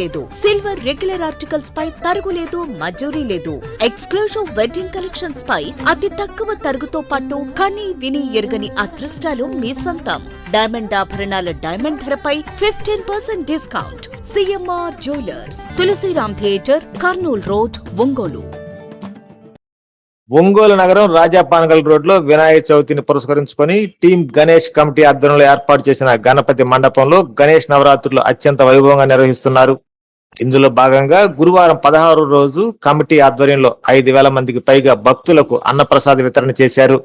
లేదు. Silver regular articles పై తరుగు లేదు మజూరీ లేదు. ఎక్స్క్లూజివ్ వెడ్డింగ్ కలెక్షన్స్ పై అతి తక్కువ తరుగుతో పాటు కని విని ఎరుగని అదృష్టాలు మీ సొంతం. డైమండ్ ఆభరణాల డైమండ్ ధరపై fifteen percent discount CMR jewellers Tulasiram theatre Kurnool road Ongole Ongole నగరం రాజాపానగల్ రోడ్లో వినాయక చవితిని పురస్కరించుకొని టీం గణేష్ కమిటీ ఆధ్వర్యంలో ఏర్పాటు చేసిన గణపతి మండపంలో గణేష్ నవరాత్రులు అత్యంత వైభవంగా నిర్వహిస్తున్నారు. ఇందులో భాగంగా గురువారం పదహారు రోజు కమిటీ ఆధ్వర్యంలో ఐదు వేల మందికి పైగా భక్తులకు అన్నప్రసాద వితరణ చేశారు.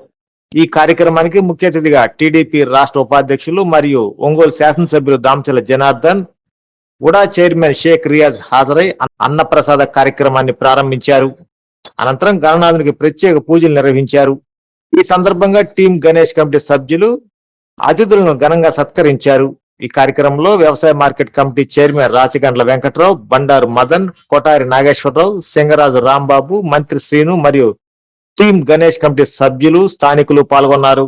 ఈ కార్యక్రమానికి ముఖ్య అతిథిగా టీడీపీ రాష్ట్ర ఉపాధ్యక్షులు మరియు ఒంగోలు శాసనసభ్యులు దామచల జనార్దన్ ఉడా చైర్మన్ షేక్ రియాజ్ హాజరై అన్నప్రసాద కార్యక్రమాన్ని ప్రారంభించారు. అనంతరం గణనాథునికి ప్రత్యేక పూజలు నిర్వహించారు. ఈ సందర్భంగా టీం గణేష్ కమిటీ సభ్యులు అతిథులను ఘనంగా సత్కరించారు. ఈ కార్యక్రమంలో వ్యవసాయ market committee chairman Rachigandla Venkatrao Bandaru Madan Kotari Nageswararao Singaraju Rambabu Mantri Srinu మరియు టీం గణేష్ కమిటీ సభ్యులు స్థానికులు పాల్గొన్నారు.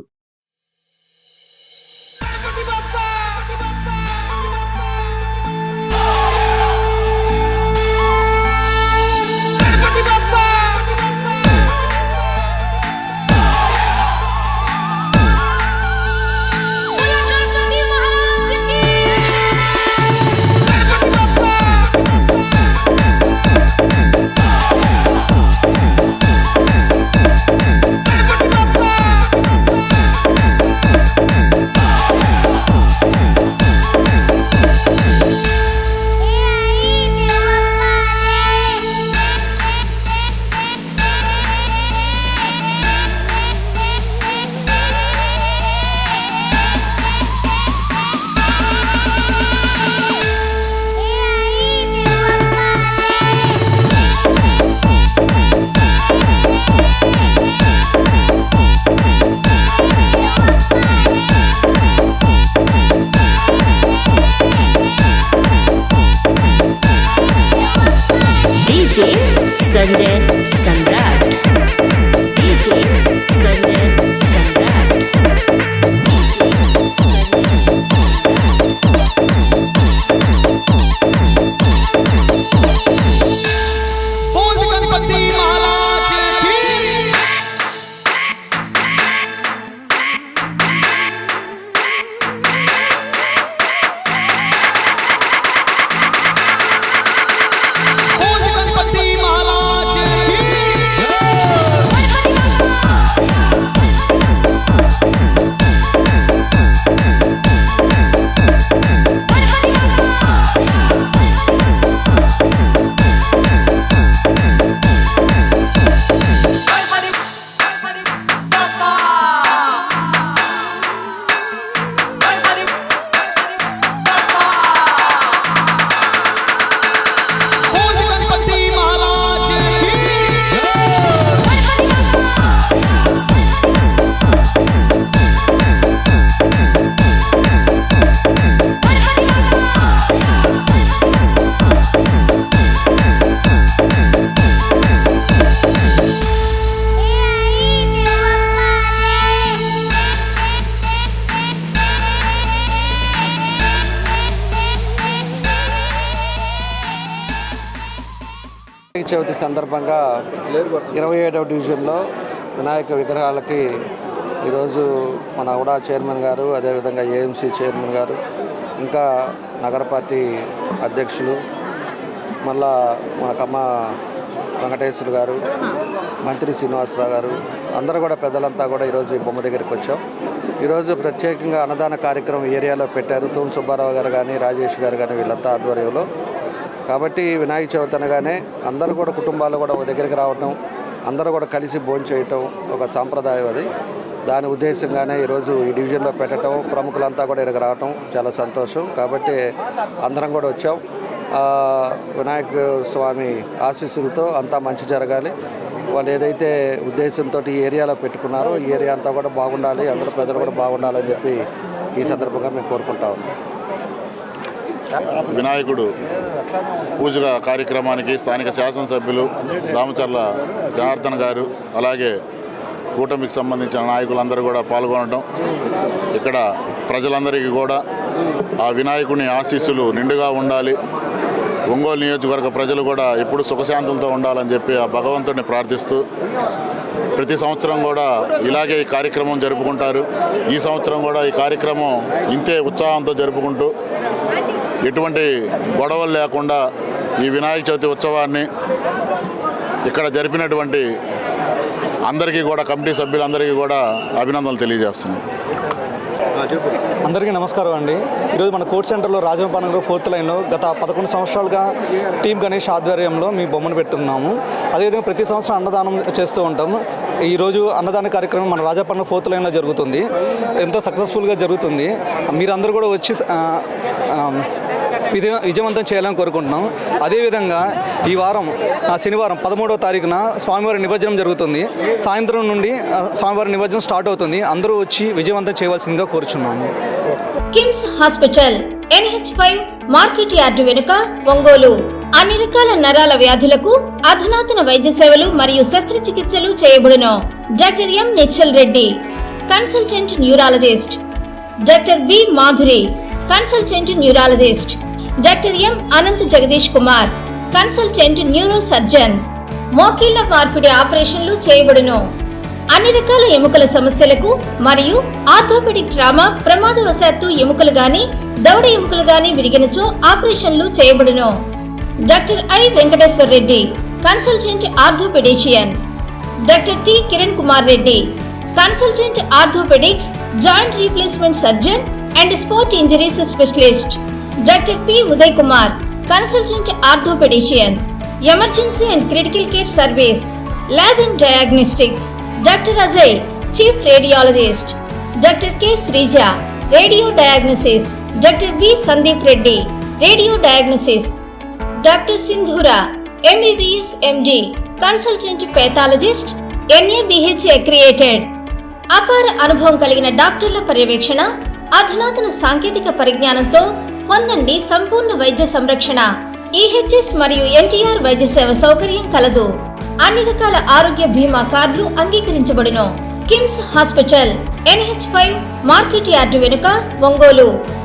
వినాయక చవితి సందర్భంగా ఇరవై ఏడవ డివిజన్లో వినాయక విగ్రహాలకి ఈరోజు మన ఉడా చైర్మన్ గారు అదేవిధంగా ఏఎంసీ చైర్మన్ గారు ఇంకా నగర పార్టీ అధ్యక్షులు మళ్ళా మన కమ్మ వెంకటేశ్వర గారు మంత్రి శ్రీనివాసరావు గారు అందరూ కూడా పెద్దలంతా కూడా ఈరోజు ఈ బొమ్మ దగ్గరికి వచ్చాం. ఈరోజు ప్రత్యేకంగా అన్నదాన కార్యక్రమం ఏరియాలో పెట్టారు. తూము సుబ్బారావు గారు కానీ రాజేష్ గారు కానీ వీళ్ళంతా ఆధ్వర్యంలో. కాబట్టి వినాయక చవితి అనగానే అందరూ కూడా కుటుంబాలు కూడా ఒక దగ్గరికి రావటం అందరూ కూడా కలిసి భోంచేయటం ఒక సాంప్రదాయం అది. దాని ఉద్దేశంగానే ఈరోజు ఈ డివిజన్లో పెట్టడం ప్రముఖులంతా కూడా ఇక్కడికి రావటం చాలా సంతోషం. కాబట్టి అందరం కూడా వచ్చాం. వినాయక స్వామి ఆశీస్సులతో అంతా మంచి జరగాలి. వాళ్ళు ఏదైతే ఉద్దేశంతో ఈ ఏరియాలో పెట్టుకున్నారో ఈ ఏరియా అంతా కూడా బాగుండాలి అందరూ ప్రజలు కూడా బాగుండాలని చెప్పి ఈ సందర్భంగా మేము కోరుకుంటా ఉన్నాం. వినాయకుడు పూజ కార్యక్రమానికి స్థానిక శాసనసభ్యులు దామచర్ల జనార్దన్ గారు అలాగే కూటమికి సంబంధించిన నాయకులందరూ కూడా పాల్గొనడం ఇక్కడ ప్రజలందరికీ కూడా ఆ వినాయకుని ఆశీస్సులు నిండుగా ఉండాలి. ఒంగోలు నియోజకవర్గ ప్రజలు కూడా ఎప్పుడు సుఖశాంతులతో ఉండాలని చెప్పి ఆ భగవంతుడిని ప్రార్థిస్తూ ప్రతి సంవత్సరం కూడా ఇలాగే ఈ కార్యక్రమం జరుపుకుంటారు. ఈ సంవత్సరం కూడా ఈ కార్యక్రమం ఇంతే ఉత్సాహంతో జరుపుకుంటూ ఎటువంటి గొడవలు లేకుండా ఈ వినాయక చవితి ఉత్సవాన్ని ఇక్కడ జరిపినటువంటి అందరికీ కూడా కమిటీ సభ్యులందరికీ కూడా అభినందనలు తెలియజేస్తున్నాను అందరికీ నమస్కారం అండి. ఈరోజు మన కోర్ట్ సెంటర్లో రాజంపానగర్ ఫోర్త్ లైన్లో గత పదకొండు సంవత్సరాలుగా టీం గణేష్ ఆధ్వర్యంలో మీ బొమ్మను పెట్టున్నాము. అదేవిధంగా ప్రతి సంవత్సరం అన్నదానం చేస్తూ ఉంటాము. ఈరోజు అన్నదాన కార్యక్రమం మన రాజాపన్న ఫోర్త్ లైన్లో జరుగుతుంది. ఎంతో సక్సెస్ఫుల్గా జరుగుతుంది. మీరందరూ కూడా వచ్చి విజయ విజయవంతం చేయాలని కోరుకుంటున్నాం. అదేవిధంగా ఈ వారం ఆ, శనివారం పదమూడవ తారీఖున స్వామివారి నిమజ్జనం జరుగుతుంది. సాయంత్రం నుండి స్వామివారి నిమజ్జనం స్టార్ట్ అవుతుంది. అందరూ వచ్చి విజయవంతం చేయవలసిందిగా కోరుచున్నాము. KIMS hospital NH five market yard వెనుక ఒంగోలు. అన్ని రకాల నరాల వ్యాధులకు అధునాతన వైద్య సేవలు మరియు శస్త్రచికిత్సలు చేయబడును. Doctor M Nichal Reddy consultant neurologist. Doctor B Madhuri consultant neurologist. Doctor M Anant Jagadish Kumar consultant neuro surgeon. మోకీళ్ళ మార్పిడి ఆపరేషన్లు చేయబడును. అన్ని రకాల ఎముకల సమస్యలకు మరియు ఆర్థోపెడిక్ ట్రామా ప్రమాదవశాత్తు ఎముకలు గాని దవడ ఎముకలు గాని విరిగినచో ఆపరేషన్లు చేయబడును. Dr. I. Venkateswar Reddy, Consultant Orthopedician. Dr. T. Kiran Kumar Reddy, Consultant Orthopedics, Joint Replacement Surgeon and Sport Injuries Specialist. Dr. P. Uday Kumar, Consultant Orthopedician, Emergency and Critical Care Service, Lab and Diagnostics. Dr. Ajay, Chief Radiologist. Dr. K. Srija, Radio Diagnosis. Dr. B. Sandeep Reddy, Radio Diagnosis. Doctor Sindhura MBBS MD consultant pathologist NABH accredited అపార అనుభవం కలిగిన డాక్టర్ల పర్యవేక్షణ అధునాతన సాంకేతిక పరిజ్ఞానంతో పొందండి సంపూర్ణ వైద్య సంరక్షణ. ఈహెచ్ఎస్ మరియు ఎన్టీఆర్ వైద్య సేవ సౌకర్యం కలదు. అన్ని రకాల ఆరోగ్య బీమా కార్డులు అంగీకరించబడును. KIMS hospital NH five market yard వెనుక ఒంగోలు.